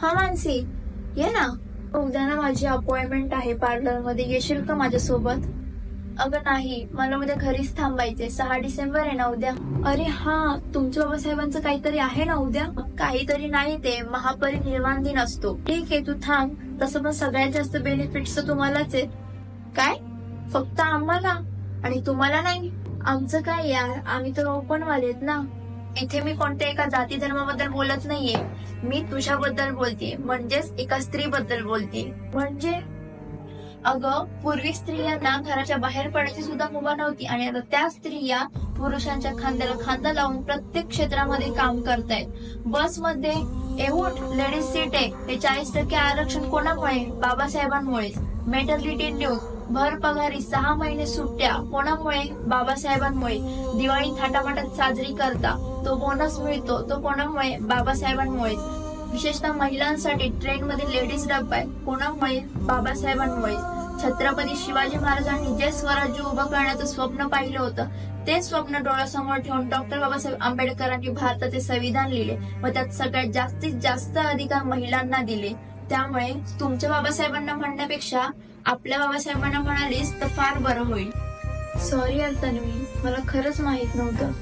हा मानसी ये ना. उद्या ना माझी अपॉइंटमेंट आहे पार्लरमध्ये. येशील का माझ्यासोबत? अगं नाही मला उद्या घरीच थांबायचे सहा डिसेंबर आहे ना उद्या. अरे हा तुमच्या बाबासाहेबांचं काहीतरी आहे ना उद्या? काहीतरी नाही ते महापरिनिर्वाण दिन असतो. ठीक आहे तू थांब. तसं पण सगळ्यात जास्त बेनिफिट्स तर तुम्हालाच आहेत. काय? फक्त आम्हाला? आणि तुम्हाला नाही? आमचं काय यार? आम्ही तर ओपन वालेत ना. इथे मी कोणत्या एका जाती धर्माबद्दल बोलत नाहीये. मी तुझ्याबद्दल बोलते म्हणजेच एका स्त्री बद्दल बोलते. म्हणजे अगं पूर्वी स्त्रियांना घराच्या बाहेर पडायची सुद्धा मुभा नव्हती आणि आता त्या स्त्रिया पुरुषांच्या खांद्याला खांदा लावून प्रत्येक क्षेत्रामध्ये काम करतायत. बसमध्ये एवढ लेडीज सीट आहे हे चाळीस टक्के आरक्षण कोणामुळे? Metal detail news. भर पगारी सहा महिने सुट्ट्या. कोणामुळे? बाबासाहेबांमुळे. दिवाळी थाटामाटात साजरी करता. तो बोनस मिळतो. तो कोणामुळे? बाबासाहेबांमुळे. विशेषतः महिलांसाठी ट्रेन मध्ये लेडीज डब्बा आहे. कोणामुळे? बाबासाहेबांमुळे. छत्रपती शिवाजी महाराजांनी जे स्वराज्य उभं करण्याचं स्वप्न पाहिलं होतं ते स्वप्न डोळ्यासमोर ठेवून डॉक्टर बाबासाहेब आंबेडकरांनी भारताचे संविधान लिहिले व त्यात सगळ्यात जास्तीत जास्त अधिकार महिलांना दिले. त्यामुळे तुमच्या बाबासाहेबांना म्हणण्यापेक्षा आपल्या बाबासाहेबांना म्हणालीस तर फार बरं होईल. सॉरी यार तन्वी मला खरंच माहीत नव्हतं.